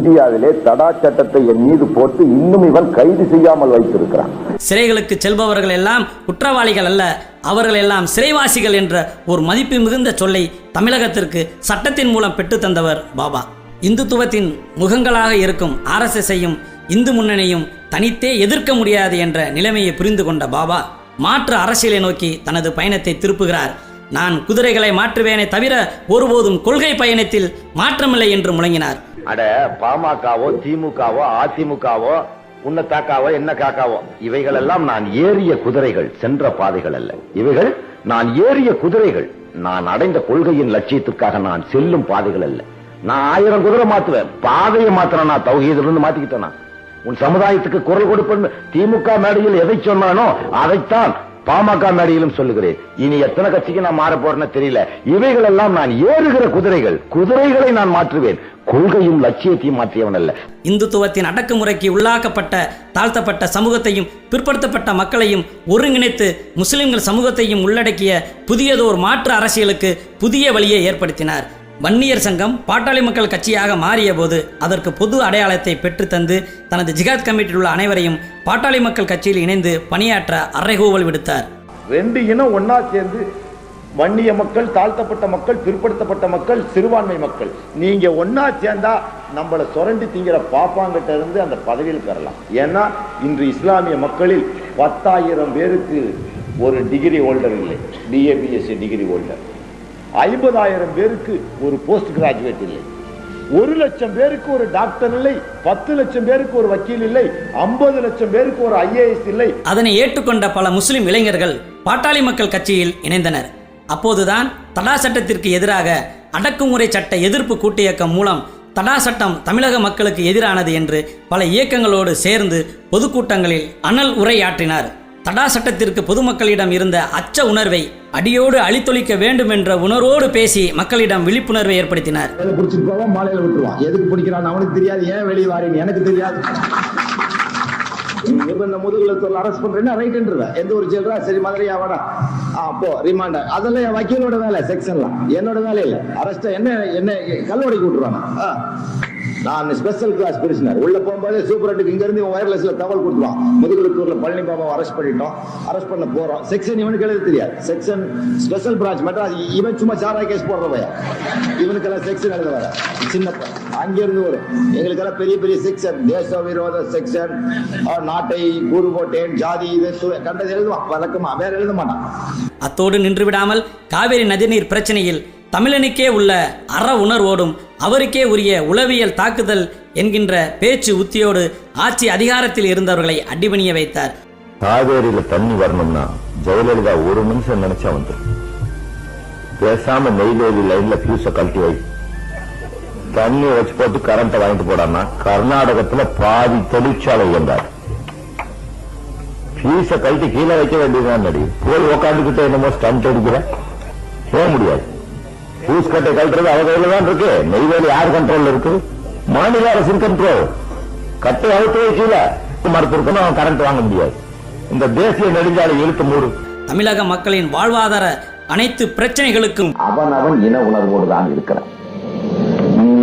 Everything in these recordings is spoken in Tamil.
இந்தியாவிலே தடா சட்டத்தை என் மீது போட்டு இன்னும் இவன் கைது செய்யாமல் வைத்திருக்கிறான். சிறைகளுக்கு செல்பவர்கள் எல்லாம் குற்றவாளிகள் அல்ல அவர்கள் எல்லாம் சிறைவாசிகள் என்ற ஒரு மதிப்பு மிகுந்த சொல்லை தமிழகத்திற்கு சட்டத்தின் மூலம் பெற்று தந்தவர் பாபா. இந்துத்துவத்தின் முகங்களாக இருக்கும் ஆர்எஸ்எஸ்ஐயும் இந்து முன்னணியும் தனித்தே எதிர்க்க முடியாது என்ற நிலைமையை புரிந்து கொண்ட பாபா மாற்று அரசியலை நோக்கி தனது பயணத்தை திருப்புகிறார். நான் குதிரைகளை மாற்றுவேனே தவிர ஒருபோதும் கொள்கை பயணத்தில் மாற்றமில்லை என்று முழங்கினார். அட பாமகவோ திமுகவோ அதிமுகவோ உன்ன தாக்காவோ என்ன காக்காவோ இவைகளெல்லாம் நான் ஏறிய குதிரைகள் சென்ற பாதைகள் அல்ல. இவைகள் நான் ஏறிய குதிரைகள். நான் அடைந்த கொள்கையின் லட்சியத்திற்காக நான் செல்லும் பாதைகள் அல்ல. நான் ஆயிரம் குதிரை மாத்துவேன் பாதையை மாத்திரம் நான் தௌஹீதிலிருந்து மாத்திக்கிட்டேனா? உன் சமுதாயத்துக்கு குரல் கொடுப்பேன் திமுக மேடையில் எதை சொன்னானோ அதைத்தான் பாமக மேடையிலும் சொல்லுகிறேன். இனி எத்தனை கட்சிக்கு நான் மாற போறேன்னு தெரியல. இவைகள் எல்லாம் நான் ஏறுகிற குதிரைகள். குதிரைகளை நான் மாற்றுவேன். கொள்கையும் லட்சியத்தையும் மாற்றியவன் அல்ல. இந்துத்துவத்தின் அடக்குமுறைக்கு உள்ளாக்கப்பட்ட தாழ்த்தப்பட்ட சமூகத்தையும் பிற்படுத்தப்பட்ட மக்களையும் ஒருங்கிணைத்து முஸ்லிம்கள் சமூகத்தையும் உள்ளடக்கிய புதியதோர் மாற்று அரசியலுக்கு புதிய வழியை ஏற்படுத்தினார். வன்னியர் சங்கம் பாட்டாளி மக்கள் கட்சியாக மாறிய போது அதற்கு பொது அடையாளத்தை பெற்றுத்தந்து தனது ஜிகாத் கமிட்டியில் உள்ள அனைவரையும் பாட்டாளி மக்கள் கட்சியில் இணைந்து பணியாற்ற அறைகூவல் விடுத்தார். ரெண்டு இனம் ஒன்னா சேர்ந்து வன்னிய மக்கள் தாழ்த்தப்பட்ட மக்கள் பிற்படுத்தப்பட்ட மக்கள் சிறுபான்மை மக்கள். நீங்க ஒன்னா சேர்ந்தா நம்மளை சுரண்டி திங்கிற பாப்பாங்கிட்ட இருந்து அந்த பதவியில் பெறலாம். ஏன்னா இன்று இஸ்லாமிய மக்களில் பத்தாயிரம் பேருக்கு ஒரு டிகிரி ஹோல்டர் இல்லை. டிஏபிஎஸ்சி டிகிரி ஹோல்டர் ஐம்பதாயிரம் பேருக்கு ஒரு போஸ்ட் கிராஜுவேட் இல்லை. ஒரு லட்சம் பேருக்கு ஒரு டாக்டர் இல்லை பத்து லட்சம் பேருக்கு ஒரு வக்கீல் இல்லை ஐம்பது லட்சம் பேருக்கு ஒரு ஐஏஎஸ் இல்லை. அதனை ஏற்றுக்கொண்ட பல முஸ்லிம் இளைஞர்கள் பாட்டாளி மக்கள் கட்சியில் இணைந்தனர். அப்போதுதான் தடா சட்டத்திற்கு எதிராக அடக்குமுறை சட்ட எதிர்ப்பு கூட்டியக்கம் மூலம் தடா சட்டம் தமிழக மக்களுக்கு எதிரானது என்று பல இயக்கங்களோடு சேர்ந்து பொதுக்கூட்டங்களில் அனல் உரையாற்றினார். தடா சட்டத்திற்கு பொதுமக்களிடம் இருந்த அச்ச உணர்வை அடியோடு அழித்தொழிக்க வேண்டும் என்ற உணர்வோடு பேசி மக்களிடம் விழிப்புணர்வை ஏற்படுத்தினார். வேலை பிடிச்சிட்டு போவான் மாலையில விட்டுருவான். எதுக்கு பிடிக்கிறான் அவனுக்கு தெரியாது. ஏன் வெளியே வாரீங்க எனக்கு தெரியாது. இப்ப இந்த முதுகுல சொல்ல அரெஸ்ட் பண்றேன்னா ரைட்ன்றத எந்த ஒரு ஜெல்ரா சரி மதுரையா? வாடா. ஆ போ ரிமாண்டர் அதெல்லாம் என் வக்கீலோட வேலை செக்ஷன்லாம் என்னோட வேலை இல்ல அரெஸ்ட் என்ன என்ன கல்வடைக்கு விட்டுருவானா? ஆ. நான் ஸ்பெஷல் கிளாஸ் பிரிசினர் உள்ள போகும்போது சூப்பரட்டுக்கு இங்கேருந்து ஒயர்லெஸ்ல தகவல் கொடுத்துருவான். முதுகுளத்தூர்ல பழனி பாபாவை அரெஸ்ட் பண்ணிட்டோம் அரெஸ்ட் பண்ண போறோம் செக்ஷன் இவனுக்கு எழுத தெரியாது. செக்ஷன் ஸ்பெஷல் பிரான்ச் மெட்ராஸ் இவன் சும்மா சாரா கேஸ் போடுறவையா? இவனுக்கெல்லாம் செக்ஷன் எழுத வர சின்ன அங்கிருந்து வரும் எங்களுக்கெல்லாம் பெரிய பெரிய செக்ஷன் தேச விரோத செக்ஷன் நாட்டை கூறு போட்டேன் ஜாதி இது கண்டது எழுதுவான். வழக்கமா வேற எழுத மாட்டான். அத்தோடு நின்றுவிடாமல் காவிரி நதிநீர் பிரச்சனையில் தமிழனுக்கே உள்ள அற உணர்வோடும் அவருக்கே உரிய உளவியல் தாக்குதல் என்கின்ற பேச்சு உத்தியோடு ஆட்சி அதிகாரத்தில் இருந்தவர்களை அடிபணிய வைத்தார். காவேரியில தண்ணி வரணும்னா ஜெயலலிதா ஒரு நிமிஷம் நினைச்சா வந்து பேசாம நெய்வேலி லைன்ல பியூஸ கழட்டி வை. தண்ணி வச்சு போட்டு கரண்ட் வாங்கிட்டு போடான்னா கர்நாடகத்துல பாதி தொழிற்சாலை இருந்தார் பியூஸ கழட்டி கீழே வைக்க வேண்டியதுதான் நடி போய் உக்காந்துக்கிட்டு என்னமோ ஸ்டண்ட் அடிக்கிற? போக முடியாது. பியூஸ் கட்டை கழட்டுறது அவ கையில தான் இருக்கு. நெய்வேலி யார் கண்ட்ரோல்ல இருக்கு? மாநில அரசின் கண்ட்ரோல் கட்டை அவுத்து வைக்கல மறுத்திருக்கணும் அவன் கரண்ட் வாங்க முடியாது. இந்த தேசிய நெடுஞ்சாலை இழுத்து மூடு. தமிழக மக்களின் வாழ்வாதார அனைத்து பிரச்சனைகளுக்கும் அவன் அவன் இன உணர்வோடு தான் இருக்கிறான்.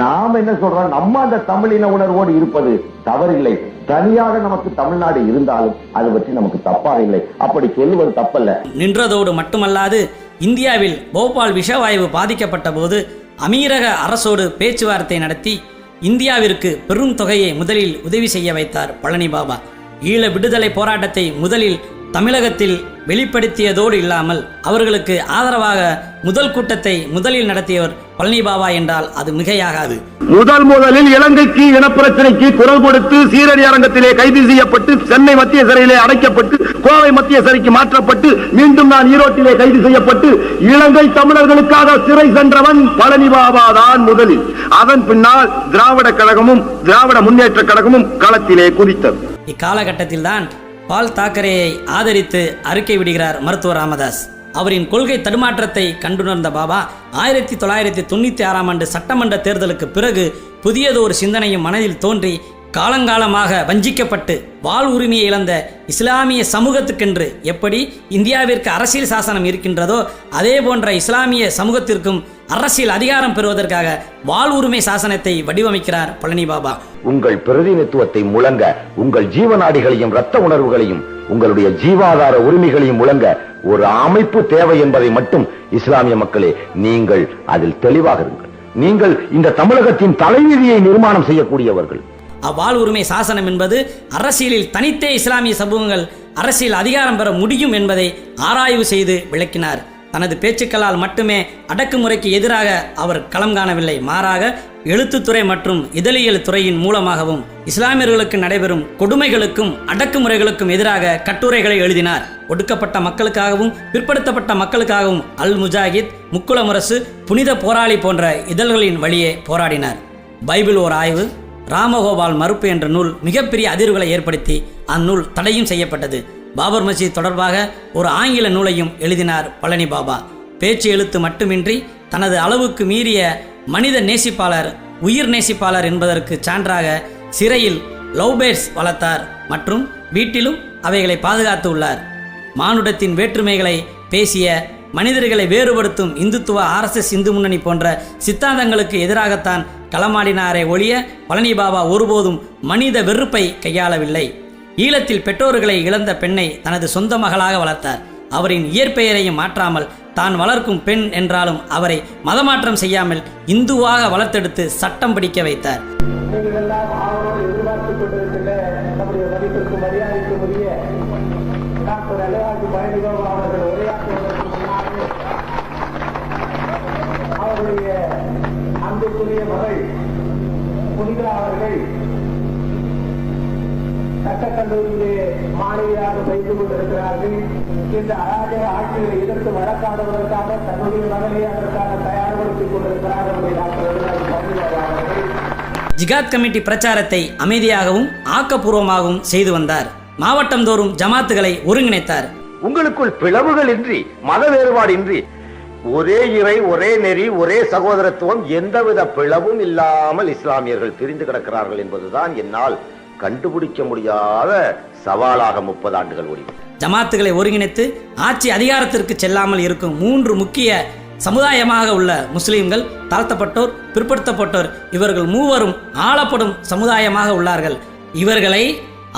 நாம் என்ன சொல்றோம்? நம்ம அந்த தமிழ் இன உணர்வோடு இருப்பது தவறில்லை. தனியாக நமக்கு தமிழ்நாடு இருந்தாலும் அது பற்றி நமக்கு தப்பாக இல்லை. அப்படி சொல்லுவது தப்பல்ல. நின்றதோடு மட்டுமல்லாது இந்தியாவில் போபால் விஷவாயு பாதிக்கப்பட்ட போது அமீரக அரசோடு பேச்சுவார்த்தை நடத்தி இந்தியாவிற்கு பெரும் தொகையை முதலில் உதவி செய்ய வைத்தார் பழனி பாபா ஈழ விடுதலை போராட்டத்தை முதலில் தமிழகத்தில் வெளிப்படுத்தியதோடு இல்லாமல் அவர்களுக்கு ஆதரவாக முதல் கூட்டத்தை முதலில் நடத்தியவர் பழனி பாபா என்றால் அது மிகையாகாது. முதல் முதலில் இலங்கைக்கு இனப்பிரச்சனைக்கு குரல் கொடுத்து சீரடி அரங்கத்திலே கைது செய்யப்பட்டு சென்னை மத்திய சிறையிலே அடைக்கப்பட்டு கோவை மத்திய சிறைக்கு மாற்றப்பட்டு மீண்டும் நான் ஈரோட்டிலே கைது செய்யப்பட்டு இலங்கை தமிழர்களுக்காக சிறை சென்றவன் பழனி பாபா தான் முதலில். அதன் பின்னால் திராவிட கழகமும் திராவிட முன்னேற்ற கழகமும் களத்திலே குதித்தது. இக்காலகட்டத்தில்தான் பால் தாக்கரேயை ஆதரித்து அறிக்கை விடுகிறார் மருத்துவர் ராமதாஸ். அவரின் கொள்கை தடுமாற்றத்தை கண்டுணர்ந்த பாபா ஆயிரத்தி தொள்ளாயிரத்தி தொண்ணூற்றி ஆறாம் ஆண்டு சட்டமன்ற தேர்தலுக்கு பிறகு புதியதொரு சிந்தனையும் மனதில் தோன்றி காலங்காலமாக வஞ்சிக்கப்பட்டு வாழ் உரிமையை இழந்த இஸ்லாமிய சமூகத்துக்கென்று எப்படி இந்தியாவிற்கு அரசியல் சாசனம் இருக்கின்றதோ அதே போன்ற இஸ்லாமிய சமூகத்திற்கும் அரசியல் அதிகாரம் பெறுவதற்காக வாழ் உரிமை சாசனத்தை வடிவமைக்கிறார் பழனி பாபா. உங்கள் பிரதிநிதித்துவத்தை முழங்க உங்கள் ஜீவநாடிகளையும் ரத்த உணர்வுகளையும் உங்களுடைய ஜீவாதார உரிமைகளையும் முழங்க ஒரு அமைப்பு தேவை என்பதை மட்டும் இஸ்லாமிய மக்களே நீங்கள் அதில் தெளிவாக இருங்கள். நீங்கள் இந்த தமிழகத்தின் தலைவிதியை நிர்மாணம் செய்யக்கூடியவர்கள். அவ்வாழ் உரிமை சாசனம் என்பது அரசியலில் தனித்தே இஸ்லாமிய சமூகங்கள் அரசியல் அதிகாரம் பெற முடியும் என்பதை ஆராய்வு செய்து விளக்கினார் தனது பேச்சுக்களால் மட்டுமே அடக்குமுறைக்கு எதிராக அவர் களம் காணவில்லை. மாறாக எழுத்துத்துறை மற்றும் இதழியல் துறையின் மூலமாகவும் இஸ்லாமியர்களுக்கு நடைபெறும் கொடுமைகளுக்கும் அடக்குமுறைகளுக்கும் எதிராக கட்டுரைகளை எழுதினார். ஒடுக்கப்பட்ட மக்களுக்காகவும் பிற்படுத்தப்பட்ட மக்களுக்காகவும் அல் முஜாஹித் முக்குளமுரசு புனித போராளி போன்ற இதழ்களின் வழியே போராடினார். பைபிள் ஓர் ஆய்வு ராமகோபால் மறுப்பு என்ற நூல் மிகப்பெரிய அதிர்வுகளை ஏற்படுத்தி அந்நூல் தடையும் செய்யப்பட்டது. பாபர் மசீத் தொடர்பாக ஒரு ஆங்கில நூலையும் எழுதினார் பழனி பாபா. பேச்சு எழுத்து மட்டுமின்றி தனது அளவுக்கு மீறிய மனித நேசிப்பாளர் உயிர் நேசிப்பாளர் என்பதற்கு சான்றாக சிறையில் லவ்பேர்ஸ் வளர்த்தார் மற்றும் வீட்டிலும் அவைகளை பாதுகாத்து உள்ளார். மானுடத்தின் வேற்றுமைகளை பேசிய மனிதர்களை வேறுபடுத்தும் இந்துத்துவ ஆர்எஸ்எஸ் இந்து முன்னணி போன்ற சித்தாந்தங்களுக்கு எதிராகத்தான் களமாடினாரே ஒழிய பழனி பாபா ஒருபோதும் மனித வெறுப்பை கையாளவில்லை. ஈழத்தில் பெற்றோர்களை இழந்த பெண்ணை தனது சொந்த மகளாக வளர்த்தார். அவரின் இயற்பெயரையும் மாற்றாமல் தான் வளர்க்கும் பெண் என்றாலும் அவரை மதமாற்றம் செய்யாமல் இந்துவாக வளர்த்தெடுத்து சட்டம் படிக்க வைத்தார். அவருடைய அன்புக்குரிய மகள் புனிதா அவர்கள் சட்டக்கல்லூரியிலே மாணவியாக பயின்று கொண்டிருக்கிறார்கள். இந்த அராஜக ஆட்சிகளை எதிர்த்து வழக்காடுவதற்காக தன்னுடைய மகனை அதற்காக தயார்படுத்திக் கொண்டிருக்கிறார் நம்முடைய டாக்டர் அழகாஜி பழனிபாபு அவர்கள் ஜிகாத் கமிட்டி பிரச்சாரத்தை அமைதியாகவும் ஆக்கப்பூர்வமாகவும் செய்து வந்தார். மாவட்டந்தோறும் ஜமாத்துகளை ஒருங்கிணைத்தார். உங்களுக்குள் பிளவுகள் இன்றி மத வேறுபாடு இன்றி ஒரே இறை ஒரே நெறி ஒரே சகோதரத்துவம் எந்தவித பிளவும் இல்லாமல் இஸ்லாமியர்கள் பிரிந்து கிடக்கிறார்கள் என்பதுதான் என்னால் கண்டுபிடிக்க முடியாத சவாலாக முப்பது ஆண்டுகள் ஓடிவிட்டது. ஜமாத்துகளை ஒருங்கிணைத்து ஆட்சி அதிகாரத்திற்கு செல்லாமல் இருக்கும் மூன்று முக்கிய சமுதாயமாக உள்ள முஸ்லிம்கள் தாழ்த்தப்பட்டோர் பிற்படுத்தப்பட்டோர் இவர்கள் மூவரும் ஆளப்படும் சமுதாயமாக உள்ளார்கள். இவர்களை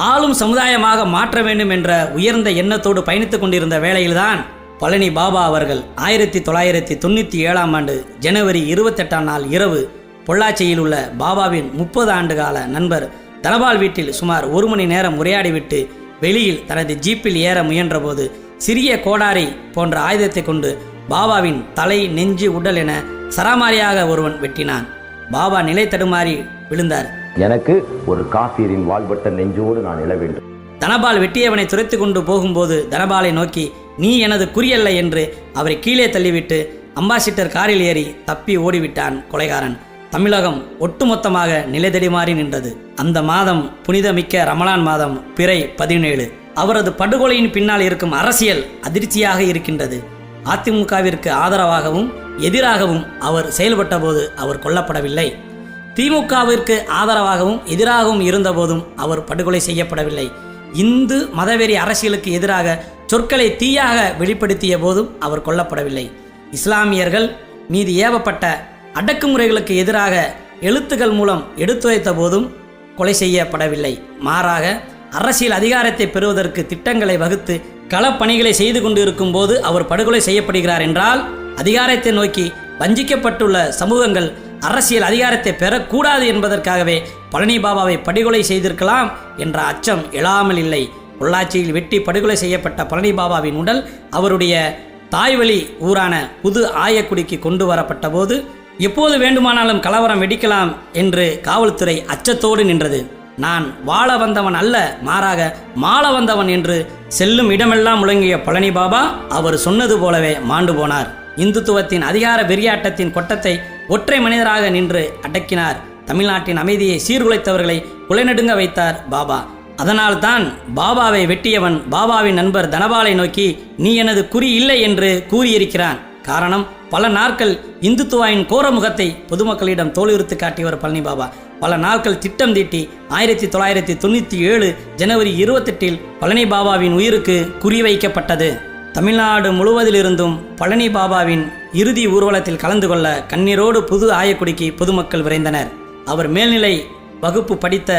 ஆளும் சமுதாயமாக மாற்ற வேண்டும் என்ற உயர்ந்த எண்ணத்தோடு பயணித்துக் கொண்டிருந்த வேளையில்தான் பழனி பாபா அவர்கள் ஆயிரத்தி தொள்ளாயிரத்தி தொண்ணூற்றி ஏழாம் ஆண்டு ஜனவரி இருபத்தெட்டாம் நாள் இரவு பொள்ளாச்சியில் உள்ள பாபாவின் முப்பது ஆண்டு கால நண்பர் தனபால் வீட்டில் சுமார் ஒரு மணி நேரம் உரையாடிவிட்டு வெளியில் தனது ஜீப்பில் ஏற முயன்றபோது சிறிய கோடாரி போன்ற ஆயுதத்தை கொண்டு பாபாவின் தலை நெஞ்சு உடல் என சராமாரியாக ஒருவன் வெட்டினான். பாபா நிலை தடுமாறி விழுந்தார். எனக்கு ஒரு காசீரின் வாழ்வட்ட நெஞ்சோடு நான் எழ வேண்டும். தனபால் வெட்டியவனை துரைத்து கொண்டு போகும்போது தனபாலை நோக்கி நீ எனது குறியல்ல என்று அவரை கீழே தள்ளிவிட்டு அம்பாசிடர் காரில் ஏறி தப்பி ஓடிவிட்டான் கொலைகாரன். தமிழகம் ஒட்டுமொத்தமாக நிலைதடிமாறி நின்றது. அந்த மாதம் புனிதமிக்க ரமலான் மாதம் பிறை பதினேழு. அவரது படுகொலையின் பின்னால் இருக்கும் அரசியல் அதிர்ச்சியாக இருக்கின்றது. அதிமுகவிற்கு ஆதரவாகவும் எதிராகவும் அவர் செயல்பட்டபோது அவர் கொல்லப்படவில்லை. திமுகவிற்கு ஆதரவாகவும் எதிராகவும் இருந்தபோதும் அவர் படுகொலை செய்யப்படவில்லை. இந்து மதவெறி அரசியலுக்கு எதிராக சொற்களை தீயாக வெளிப்படுத்திய போதும் அவர் கொல்லப்படவில்லை. இஸ்லாமியர்கள் மீது ஏவப்பட்ட அடக்குமுறைகளுக்கு எதிராக எழுத்துக்கள் மூலம் எடுத்துரைத்த போதும் கொலை செய்யப்படவில்லை. மாறாக அரசியல் அதிகாரத்தை பெறுவதற்கு திட்டங்களை வகுத்து களப்பணிகளை செய்து கொண்டிருக்கும் போது அவர் படுகொலை செய்யப்படுகிறார் என்றால் அதிகாரத்தை நோக்கி வஞ்சிக்கப்பட்டுள்ள சமூகங்கள் அரசியல் அதிகாரத்தை பெறக்கூடாது என்பதற்காகவே பழனி பாபாவை படுகொலை செய்திருக்கலாம் என்ற அச்சம் எழாமல் இல்லை. பொள்ளாச்சியில் வெட்டி படுகொலை செய்யப்பட்ட பழனி பாபாவின் உடல் அவருடைய தாய்வழி ஊரான புது ஆயக்குடிக்கு கொண்டு வரப்பட்ட போது எப்போது வேண்டுமானாலும் கலவரம் வெடிக்கலாம் என்று காவல்துறை அச்சத்தோடு நின்றது. நான் வாழ வந்தவன் அல்ல மாறாக மாள வந்தவன் என்று செல்லும் இடமெல்லாம் முழங்கிய பழனி பாபா அவர் சொன்னது போலவே மாண்டு போனார். இந்துத்துவத்தின் அதிகார வெறியாட்டத்தின் கொட்டத்தை ஒற்றை மனிதராக நின்று அடக்கினார். தமிழ்நாட்டின் அமைதியை சீர்குலைத்தவர்களை குலைநடுங்க வைத்தார் பாபா. அதனால்தான் பாபாவை வெட்டியவன் பாபாவின் நண்பர் தனபாலை நோக்கி நீ எனது குறி இல்லை என்று கூறியிருக்கிறான். காரணம் பல நாட்கள் இந்துத்துவாவின் கோர முகத்தை பொதுமக்களிடம் தோலுரித்து காட்டியவர் பழனி பாபா. பல நாட்கள் திட்டம் தீட்டி ஆயிரத்தி தொள்ளாயிரத்தி தொண்ணூற்றி ஏழு ஜனவரி இருபத்தெட்டில் பழனி பாபாவின் உயிருக்கு குறிவைக்கப்பட்டது. தமிழ்நாடு முழுவதிலிருந்தும் பழனி பாபாவின் இறுதி ஊர்வலத்தில் கலந்து கொள்ள கண்ணீரோடு புது ஆயக்குடிக்கு பொதுமக்கள் விரைந்தனர். அவர் மேல்நிலை வகுப்பு படித்த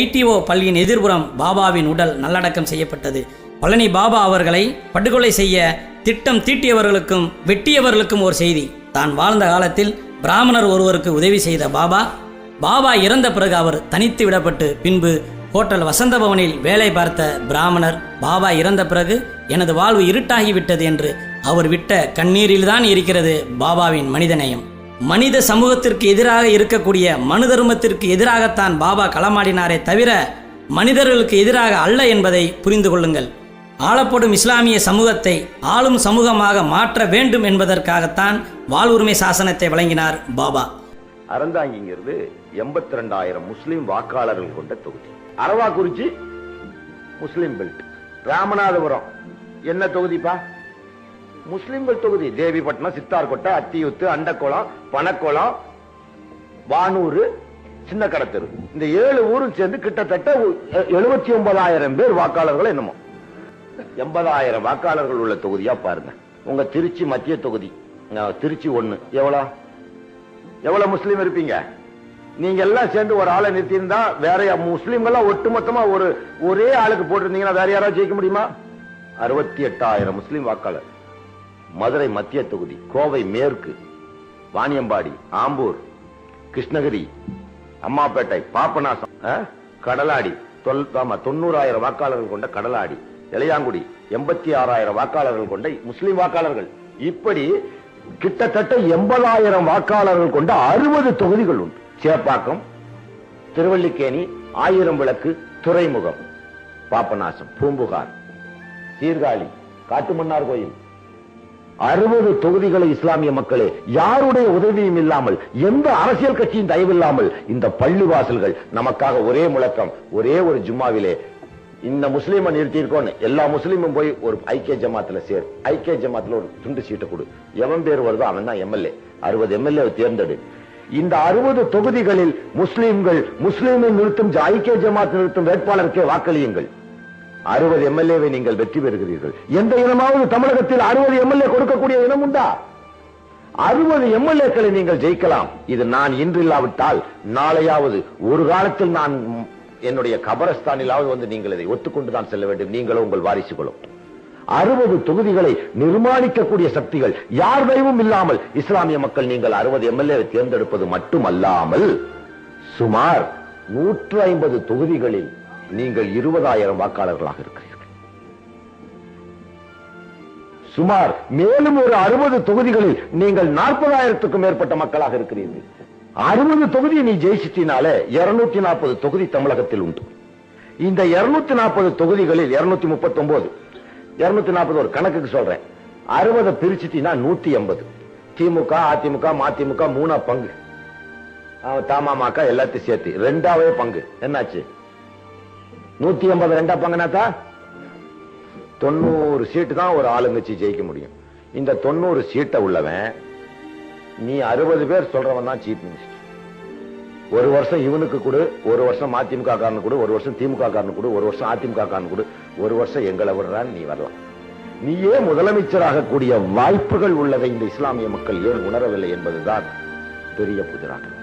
ஐடிஓ பள்ளியின் எதிர்புறம் பாபாவின் உடல் நல்லடக்கம் செய்யப்பட்டது. பழனி பாபா அவர்களை படுகொலை செய்ய திட்டம் தீட்டியவர்களுக்கும் வெட்டியவர்களுக்கும் ஒரு செய்தி. தான் வாழ்ந்த காலத்தில் பிராமணர் ஒருவருக்கு உதவி செய்த பாபா பாபா இறந்த பிறகு அவர் தனித்து விடப்பட்டு பின்பு ஹோட்டல் வசந்தபவனில் வேலை பார்த்த பிராமணர் பாபா இறந்த பிறகு எனது வாழ்வு இருட்டாகிவிட்டது என்று அவர் விட்ட கண்ணீரில்தான் இருக்கிறது பாபாவின் மனிதநேயம். மனித சமூகத்திற்கு எதிராக இருக்கக்கூடிய மனு தர்மத்திற்கு எதிராகத்தான் பாபா களமாடினாரே தவிர மனிதர்களுக்கு எதிராக அல்ல என்பதை புரிந்து கொள்ளுங்கள். ஆளப்படும் இஸ்லாமிய சமூகத்தை ஆளும் சமூகமாக மாற்ற வேண்டும் என்பதற்காகத்தான் வாழ்வுரிமை சாசனத்தை வழங்கினார் பாபா. அறந்தாங்கிங்கிறது எண்பத்தி ரெண்டாயிரம் முஸ்லீம் வாக்காளர்கள் கொண்ட தொகுதி. Aravakurichi Muslim belt Ramanathapuram. என்ன தொகுதிப்பா? முஸ்லிம்கள் தொகுதி. தேவிப்பட்டினம் சித்தார்கோட்டை அத்தியுத்து அண்டக்குளம் பனக்குளம் வானூர் சின்ன கடத்தெரு இந்த ஏழு ஊரும் சேர்ந்து கிட்டத்தட்ட எழுபத்தி ஒன்பதாயிரம் பேர் வாக்காளர்கள் என்னமோ. எண்பதாயிரம் வாக்காளர்கள் உள்ள தொகுதியா பாருங்க. உங்க திருச்சி மத்திய தொகுதி. திருச்சி ஒண்ணு. எவ்வளவு எவ்வளவு முஸ்லீம் இருப்பீங்க? நீங்க எல்லாம் சேர்ந்து ஒரு ஆளை நிறுத்தியிருந்தா வேற முஸ்லீம்கள்லாம் ஒட்டுமொத்தமா ஒரு ஒரே ஆளுக்கு போட்டிருந்தீங்கன்னா வேற யாராவது ஜெயிக்க முடியுமா? அறுபத்தி எட்டாயிரம் முஸ்லீம் வாக்காளர். மதுரை மத்திய தொகுதி கோவை மேற்கு வாணியம்பாடி ஆம்பூர் கிருஷ்ணகிரி அம்மாப்பேட்டை பாப்பநாசம் கடலாடி தொண்ணூறாயிரம் வாக்காளர்கள் கொண்ட கடலாடி. இளையாங்குடி எண்பத்தி ஆறாயிரம் வாக்காளர்கள் கொண்ட முஸ்லிம் வாக்காளர்கள். இப்படி கிட்டத்தட்ட எண்பதாயிரம் வாக்காளர்கள் கொண்ட அறுபது தொகுதிகள் உண்டு. சேப்பாக்கம் திருவள்ளிக்கேணி ஆயிரம் விளக்கு துறைமுகம் பாப்பநாசம் பூம்புகார் சீர்காழி காட்டுமன்னார் கோயில். அறுபது தொகுதிகளை இஸ்லாமிய மக்களே யாருடைய உதவியும் இல்லாமல் எந்த அரசியல் கட்சியின் தயவில்லாமல் இந்த பள்ளிவாசல்கள் நமக்காக ஒரே முழக்கம் ஒரே ஒரு ஜும்மாவிலே இந்த முஸ்லீமை நிறுத்தியிருக்கோன்னு எல்லா முஸ்லீமும் போய் ஒரு ஐக்கிய ஜமாத்துல சேர். ஐக்கிய ஜமாத்துல ஒரு துண்டு சீட்டை கொடு. எவன் பேர் வருதோ அவன் தான் எம்எல்ஏ அறுபது எம்எல்ஏ தேர்ந்தெடு. இந்த அறுபது தொகுதிகளில் முஸ்லீம்கள் முஸ்லீமை நிறுத்தும் ஐக்கிய ஜமாத் நிறுத்தும் வேட்பாளருக்கே வாக்களியுங்கள். அறுபது எம்எல்ஏவை நீங்கள் வெற்றி பெறுகிறீர்கள். எந்த இனமாவது தமிழகத்தில் அறுபது எம்எல்ஏ கொடுக்கக்கூடிய இனம் உண்டா? அறுபது எம்எல்ஏக்களை நீங்கள் ஜெயிக்கலாம். இது நான் இன்று இல்லாவிட்டால் நாளையாவது ஒரு காலத்தில் நான் என்னுடைய கபரஸ்தானிலாவது வந்து நீங்கள் இதை ஒத்துக்கொண்டுதான் செல்ல வேண்டும். நீங்களும் உங்கள் வாரிசுகளும் அறுபது தொகுதிகளை நிர்மாணிக்கக்கூடிய சக்திகள் யார் தயவும் இல்லாமல் இஸ்லாமிய மக்கள் நீங்கள் அறுபது எம்எல்ஏ தேர்ந்தெடுப்பது மட்டுமல்லாமல் சுமார் நூற்று ஐம்பது தொகுதிகளில் நீங்கள் இருபதாயிரம் வாக்காளர்களாக இருக்கிறீர்கள். சுமார் மேலும் ஒரு அறுபது தொகுதிகளில் நீங்கள் நாற்பதாயிரத்துக்கும் மேற்பட்ட மக்களாக இருக்கிறீர்கள். அறுபது தொகுதியை நீ ஜெயிச்சிட்டினாலே இருநூத்தி நாற்பது தொகுதி தமிழகத்தில் உண்டு. இந்த இருநூத்தி நாற்பது தொகுதிகளில் இருநூத்தி முப்பத்தி ஒன்பது இருநூத்தி நாற்பது ஒரு கணக்குக்கு சொல்றேன். அறுபதை பிரிச்சுட்டீங்கன்னா நூத்தி எண்பது. திமுக அதிமுக மதிமுக மூணா பங்கு. ஆ, தமாமாக்கா எல்லாத்தையும் சேர்த்து ரெண்டாவே பங்கு. என்னாச்சு? நூத்தி எண்பது ரெண்டா பங்குனாத்தா? தொண்ணூறு சீட்டு தான் ஒரு ஆளுங்கட்சி ஜெயிக்க முடியும். இந்த தொண்ணூறு சீட்டை உள்ளவன் நீ அறுபது பேர் சொல்றவன் தான் சீஃப் மினிஸ்டர் ஒரு வருஷம் இவனுக்கு கொடு ஒரு வருஷம் அதிமுக காரனு கொடு ஒரு வருஷம் திமுக காரனு கொடு ஒரு வருஷம் அதிமுக காரனு கொடு ஒரு வருஷம் எங்களை விடுறான்னு நீ வரலாம். நீயே முதலமைச்சராக கூடிய வாய்ப்புகள் உள்ளதை இந்த இஸ்லாமிய மக்கள் ஏன் உணரவில்லை என்பதுதான் பெரிய புதிராக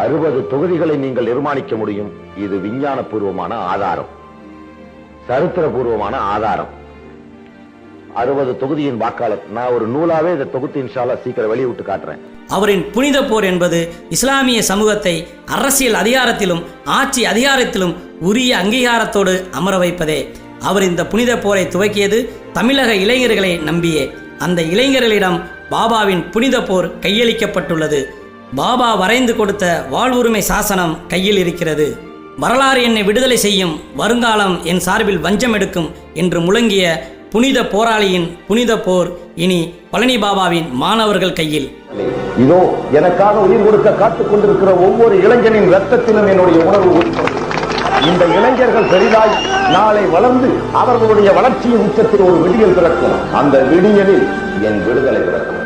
அறுபது தொகுதிகளை நீங்கள் நிர்மாணிக்க முடியும். இது விஞ்ஞானபூர்வமான ஆதாரம். சரித்திரபூர்வமான ஆதாரம். அறுபது தொகுதியின் வாக்காளர். நான் ஒரு நூலாவே இதை தொகுத்து இன்ஷால்லா சீக்கிரம் வெளியிட்டு காட்டுறேன். அவரின் புனித போர் என்பது இஸ்லாமிய சமூகத்தை அரசியல் அதிகாரத்திலும் ஆட்சி அதிகாரத்திலும் உரிய அங்கீகாரத்தோடு அமர வைப்பதே. அவர் இந்த புனித போரை துவக்கியது தமிழக இளைஞர்களை நம்பியே. அந்த இளைஞர்களிடம் பாபாவின் புனித போர் கையளிக்கப்பட்டுள்ளது. பாபா வரைந்து கொடுத்த வாழ்வுரிமை சாசனம் கையில் இருக்கிறது. வரலாறு என்னை விடுதலை செய்யும் வருங்காலம் என் சார்பில் வஞ்சம் எடுக்கும் என்று முழங்கிய புனித போராளியின் புனித போர் இனி பழனி பாபாவின் மாணவர்கள் கையில். இதோ எனக்காக உயிர் கொடுக்க காத்துக் கொண்டிருக்கிற ஒவ்வொரு இளைஞனின் ரத்தத்திலும் என்னுடைய உணர்வு இந்த இளைஞர்கள் பெரிதாய் நாளை வளர்ந்து அவர்களுடைய வளர்ச்சியின் உச்சத்தில் ஒரு விடியல் பிறக்கும். அந்த விடியலில் என் விடுதலை பிறக்கும்.